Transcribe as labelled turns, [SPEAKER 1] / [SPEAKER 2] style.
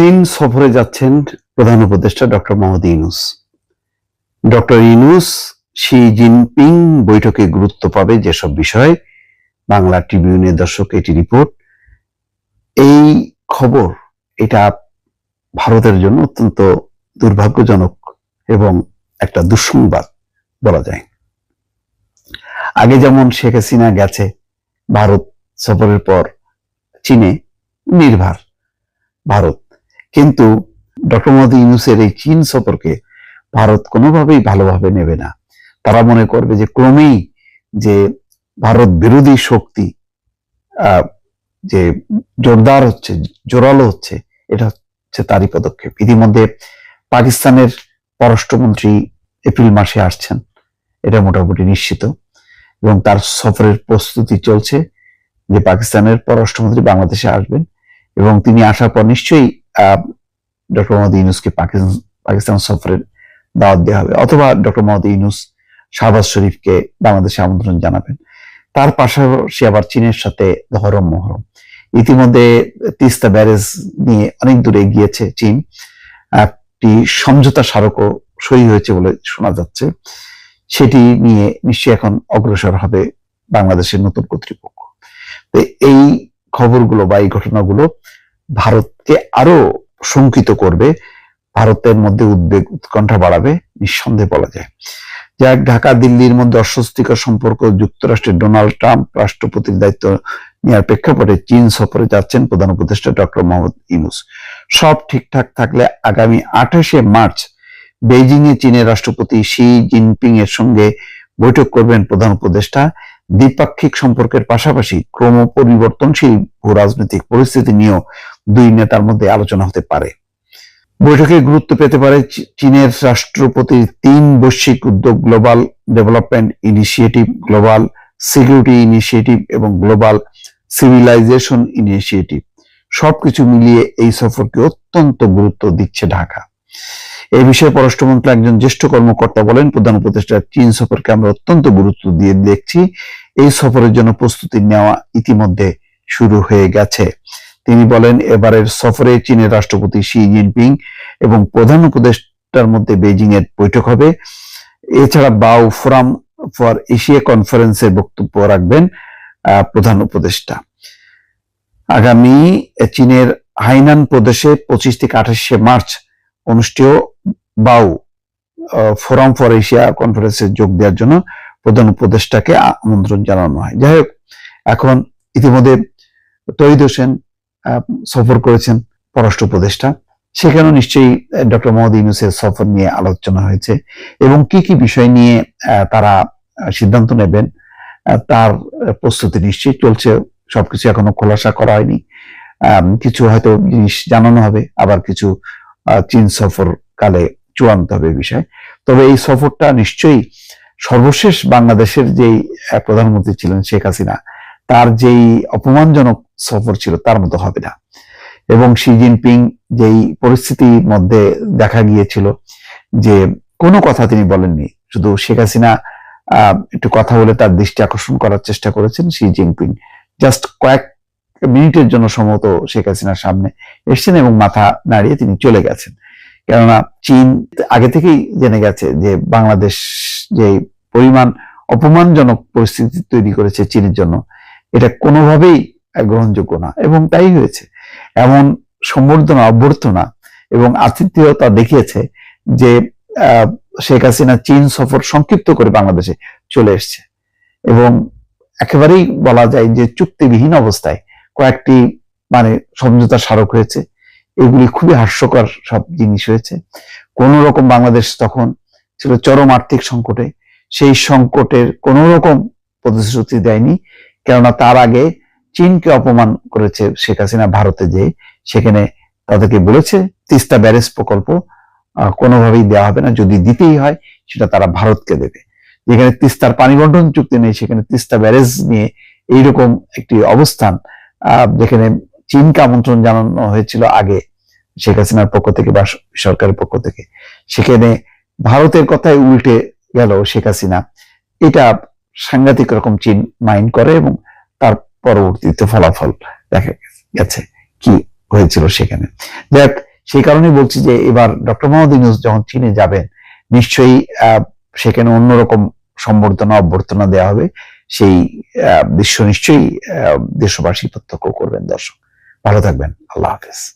[SPEAKER 1] চীন সফরে যাচ্ছেন প্রধান উপদেষ্টা doctor Mohammad Yunus. Doctor Yunus Xi Jinping বৈঠকে গুরুত্ব পাবে যেসব বিষয় বাংলা ট্রিবিউনের দর্শক এটি রিপোর্ট। এই খবর, এটা ভারতের জন্য অত্যন্ত দুর্ভাগ্যজনক এবং একটা দুঃসংবাদ বলা যায়। আগে যেমন শেখ হাসিনা গেছে, ভারত সফরের পর চীনে নির্ভার। ভারত কিন্তু ডক্টর মোহাম্মদ ইউনুসের এই চীন সফরকে ভারত কোনোভাবেই ভালোভাবে নেবে না। তারা মনে করবে যে ক্রমেই যে ভারত বিরোধী শক্তি যে জোরদার হচ্ছে, জোরালো হচ্ছে, এটা হচ্ছে তারই পদক্ষেপ। ইতিমধ্যে পাকিস্তানের পররাষ্ট্রমন্ত্রী এপ্রিল মাসে আসছেন। এটা মোটামুটি নিশ্চিত। এবং তার সফরের প্রস্তুতি চলছে যে পাকিস্তানের পররাষ্ট্রমন্ত্রী বাংলাদেশে আসবেন এবং তিনি আসার পর নিশ্চয়ই ডক্টর মোহাম্মদ ইউনুসকে পাকিস্তান পাকিস্তান সফরের দাওয়াত দেওয়া হবে, অথবা ডক্টর মোহাম্মদ ইউনুস শাহবাজ শরীফকে বাংলাদেশে আমন্ত্রণ জানাবেন। তার পাশাপাশি আবার চীনের সাথে ধরম মহরম। ইতিমধ্যে তিস্তা ব্যারেজ নিয়ে অনেক দূরে গিয়েছে চীন। একটি সমঝোতা স্মারকও সই হয়েছে বলে শোনা যাচ্ছে। সেটি নিয়ে নিশ্চয়ই এখন অগ্রসর হবে বাংলাদেশের নতুন কর্তৃপক্ষ। এই খবরগুলো বা এই ঘটনাগুলো ভারতকে আরও শঙ্কিত করবে, ভারতের মধ্যে উদ্বেগ, উৎকণ্ঠা বাড়াবে, নিঃসন্দেহে বলা যায়। যাক ঢাকা, দিল্লির মধ্যে অস্বস্তিকর সম্পর্ক, যুক্তরাষ্ট্রের ডোনাল্ড ট্রাম্প রাষ্ট্রপতির দায়িত্ব নেওয়ার প্রেক্ষাপটে চীন সফরে যাচ্ছেন প্রধান উপদেষ্টা ডক্টর মোহাম্মদ ইউনুস। সব ঠিকঠাক থাকলে আগামী আঠাশে মার্চ বেইজিং এ চীনের রাষ্ট্রপতি শি জিনপিং এর সঙ্গে বৈঠক করবেন প্রধান উপদেষ্টা। দ্বিপাক্ষিক সম্পর্কের পাশাপাশি ক্রম পরিবর্তনশীল ভূ রাজনৈতিক পরিস্থিতি নিয়েও দুই নেতার মধ্যে আলোচনা হতে পারে। বৈঠকে গুরুত্ব পেতে পারে চীনের রাষ্ট্রপতির তিন বৈশ্বিক উদ্যোগ global development initiative, global security initiative এবং গ্লোবাল সিভিলাইজেশন ইনিশিয়েটিভ। সবকিছু মিলিয়ে এই সফরকে অত্যন্ত গুরুত্ব দিচ্ছে ঢাকা। এই বিষয়ে পররাষ্ট্রমন্ত্রী একজন জ্যেষ্ঠ কর্মকর্তা বলেন, প্রধান উপদেষ্টা চীন সফরকে আমরা অত্যন্ত গুরুত্ব দিয়ে দেখছি। এই সফরের জন্য প্রস্তুতি নেওয়া ইতিমধ্যে শুরু হয়ে গেছে। তিনি বলেন, এবারের সফরে চীনের রাষ্ট্রপতি শি জিনপিং এবং প্রধান উপদেষ্টার মধ্যে বেজিং এর বৈঠক হবে। এছাড়া বাউ ফোরাম ফর এশিয়া কনফারেন্সে বক্তব্য রাখবেন প্রধান উপদেষ্টা। আগামী চীনের হাইনান প্রদেশে পঁচিশ থেকে আঠাশে মার্চ অনুষ্ঠেয় বাউ ফোরাম ফর এশিয়া কনফারেন্সে যোগ দেওয়ার জন্য প্রধান উপদেষ্টাকে আমন্ত্রণ জানানো হয়। যাই এখন ইতিমধ্যে তৈদ হোসেন সফর করেছেন পররাষ্ট্র উপদেষ্টা। সেখানেও নিশ্চয়ই ডক্টর মোহাম্মদ ইউনুসের সফর নিয়ে আলোচনা হয়েছে এবং কি কি বিষয় নিয়ে তারা সিদ্ধান্ত নেবেন তার প্রস্তুতি নিশ্চয়ই চলছে। সবকিছু এখনও খোলাসা করা হয়নি। কিছু হয়তো জিনিস জানানো হবে, আবার কিছু চীন সফর কালে চূড়ান্ত হবে বিষয়। তবে এই সফরটা নিশ্চয়ই সর্বশেষ বাংলাদেশের যেই প্রধানমন্ত্রী ছিলেন শেখ হাসিনা, তার যেই অপমানজনক সফর ছিল তার মতো হবে না। এবং শি জিনপিং যেই পরিস্থিতির মধ্যে দেখা গিয়েছিল যে কোনো কথা তিনি বলেননি, শুধু শেখ হাসিনা একটু কথা বলে তার দৃষ্টি আকর্ষণ করার চেষ্টা করেছেন শি জিনপিং। জাস্ট কয়েক মিনিটের জন্য সম্ভবত শেখ হাসিনার সামনে এসেছেন এবং মাথা নাড়িয়ে তিনি চলে গেছেন। কেননা চীন আগে থেকেই জেনে গেছে যে বাংলাদেশ যে পরিমাণ অপমানজনক পরিস্থিতি তৈরি করেছে চীনের জন্য, এটা কোনোভাবেই গ্রহণযোগ্য না এবং তাই হয়েছে। এমন সম্বর্ধনা, অভ্যর্থনা এবং আতিথেয়তা দেখিয়েছে যে শেখ হাসিনা চীন সফর সংক্ষিপ্ত করে বাংলাদেশে চলে এসছে। এবং একেবারেই বলা যায় যে চুক্তিবিহীন অবস্থায় কয়েকটি মানে সমঝোতা স্মারক হয়েছে এগুলি খুবই হাস্যকর সব জিনিস হয়েছে কোন রকম বাংলাদেশ তখন ছিল চরম আর্থিক সংকটে। সেই সংকটের কোন রকম প্রতিশ্রুতি দেয়নি, কেননা তার আগে চীনকে অপমান করেছে শেখ হাসিনা ভারতে যে সেখানে তাদেরকে বলেছে, তিস্তা ব্যারেজ প্রকল্প কোনোভাবেই দেওয়া হবে না, যদি দিতেই হয় সেটা তারা ভারতকে দেবে। যেখানে তিস্তার পানি বন্টন চুক্তি নেই, সেখানে তিস্তা ব্যারেজ নিয়ে এইরকম একটি অবস্থান যেখানে চীনকে আমন্ত্রণ জানানো হয়েছিল আগে, শেখ হাসিনার পক্ষ থেকে বা সরকারের পক্ষ থেকে। সেখানে ভারতের কথাই উল্টে গেল শেখ হাসিনা। এটা সাংঘাতিক রকম চীন মাইন্ড করে এবং তার পরবর্তীতে ফলাফল দেখা গেছে কি হয়েছিল সেখানে। দেখ সেই কারণেই বলছি যে এবার ডক্টর মোহাম্মদ ইউনুস যখন চীনে যাবেন, নিশ্চয়ই সেখানে অন্যরকম সম্বর্ধনা, অভ্যর্থনা দেওয়া হবে। সেই দৃশ্য নিশ্চয়ই দেশবাসী প্রত্যক্ষ করবেন দর্শক। ভালো থাকবেন। আল্লাহ হাফেজ।